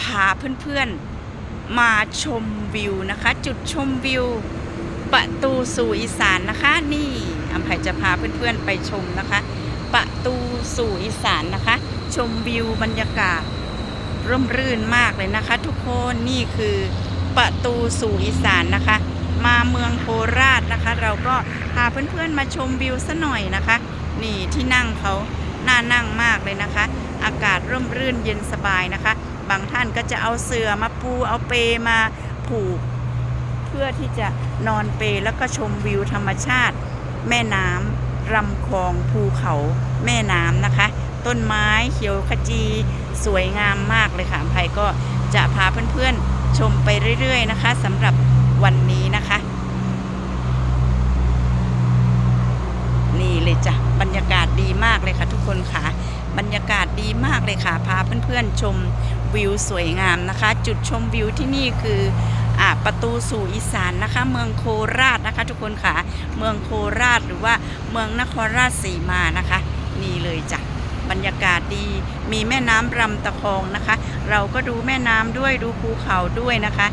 พาเพื่อนๆ มาชมวิวนะคะ จุดชมวิว ประตูสู่อีสานนะคะ นี่อัมภัยจะพาเพื่อนๆไปชมนะคะ ประตูสู่อีสานนะคะ ชมวิวบรรยากาศร่มรื่นมากเลยนะคะ ทุกคนนี่คือประตูสู่อีสานนะคะ มาเมืองโคราชนะคะ เราก็พาเพื่อนๆมาชมวิวซะหน่อยนะคะ นี่ที่นั่งเขา น่านั่งมากเลยนะคะ อากาศร่มรื่นเย็นสบายนะคะ บางท่านก็จะเอาเสื่อมาปูเอาเปมาผูก เพื่อที่จะนอนเปแล้วก็ชมวิวธรรมชาติ แม่น้ำลำคลองภูเขาแม่น้ำนะคะ ต้นไม้เขียวขจีสวยงามมากเลยค่ะภัยก็จะพาเพื่อนๆชมไปเรื่อยๆนะคะสำหรับวันนี้นะคะ นี่เลยจ้ะบรรยากาศดีมากเลยค่ะทุกคนค่ะ บรรยากาศดีมากเลยค่ะ พาเพื่อนๆชมวิวสวยงามนะคะ จุดชมวิวที่นี่คืออประตูสู่อีสานนะคะ เมืองโคราชนะคะ ทุกคนค่ะ เมืองโคราชหรือว่าเมืองนครราชสีมานะคะ นี่เลยจ้ะบรรยากาศดี มีแม่น้ำรำตะคองนะคะ เราก็ดูแม่น้ำด้วยดูภูเขาด้วยนะคะ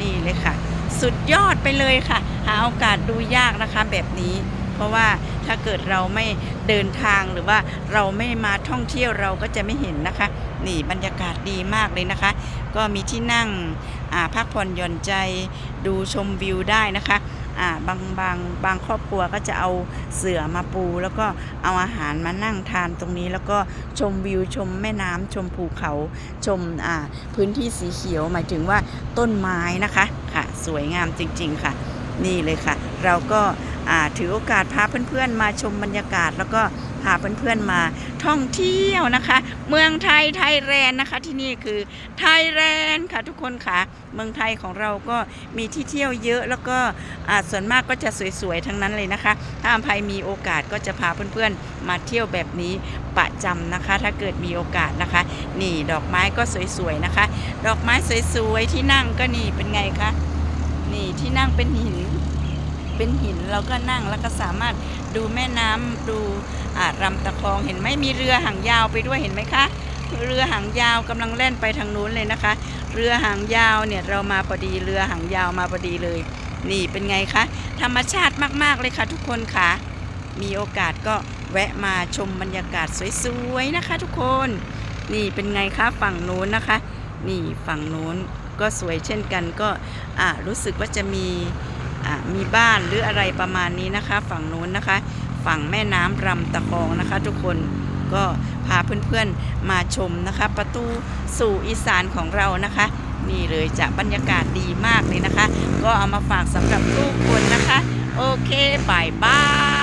นี่เลยค่ะ สุดยอดไปเลยค่ะ หาโอกาสดูยากนะคะแบบนี้ เพราะว่าถ้าเกิดเราไม่เดินทางหรือว่าเราไม่มาท่องเที่ยวเราก็จะไม่เห็นนะคะ นี่บรรยากาศดีมากเลยนะคะ ก็มีที่นั่งพักผ่อนหย่อนใจดูชมวิวได้นะคะาบางบางบางครอบครัวก็จะเอาเสื่อมาปู แล้วก็เอาอาหารมานั่งทานตรงนี้ แล้วก็ชมวิวชมแม่น้ำชมภูเขาชมาพื้นที่สีเขียวหมายถึงว่าต้นไม้นะคะค่ะ สวยงามจริง ๆ ค่ะ นี่เลยค่ะ เราก็ ถือโอกาสพาเพื่อนๆมาชมบรรยากาศ แล้วก็พาเพื่อนๆมาท่องเที่ยวนะคะ เมืองไทยไทยแลนด์นะคะที่นี่คือไทยแลนด์ค่ะทุกคนค่ะ เมืองไทยของเราก็มีที่เที่ยวเยอะแล้วก็ส่วนมากก็จะสวยๆทั้งนั้นเลยนะคะ ถ้าอภัยมีโอกาสก็จะพาเพื่อนๆมาเที่ยวแบบนี้ประจำนะคะ ถ้าเกิดมีโอกาสนะคะ นี่ดอกไม้ก็สวยๆนะคะ ดอกไม้สวยๆที่นั่งก็นี่เป็นไงคะนี่ที่นั่งเป็นหิน เป็นหินเราก็นั่งแล้วก็สามารถดูแม่น้ำดูอ่ารำตะคองเห็นไหมมีเรือหางยาวไปด้วยเห็นไหมคะ เรือหางยาวกำลังแล่นไปทางนู้นเลยนะคะ เรือหางยาวเนี่ยเรามาพอดีเรือหางยาวมาพอดีเลย นี่เป็นไงคะธรรมชาติมากๆเลยค่ะทุกคนค่ะ มีโอกาสก็แวะมาชมบรรยากาศสวยๆนะคะ ทุกคน นี่เป็นไงคะฝั่งนู้นนะคะ นี่ฝั่งนู้นก็สวยเช่นกันก็รู้สึกว่าจะมี มีบ้านหรืออะไรประมาณนี้นะคะ ฝั่งนู้นนะคะ ฝั่งแม่น้ำรำตะคองนะคะ ทุกคนก็พาเพื่อนๆมาชมนะคะ ประตูสู่อีสานของเรานะคะ นี่เลยจะบรรยากาศดีมากเลยนะคะ ก็เอามาฝากสำหรับทุกคนนะคะ โอเคบายบาย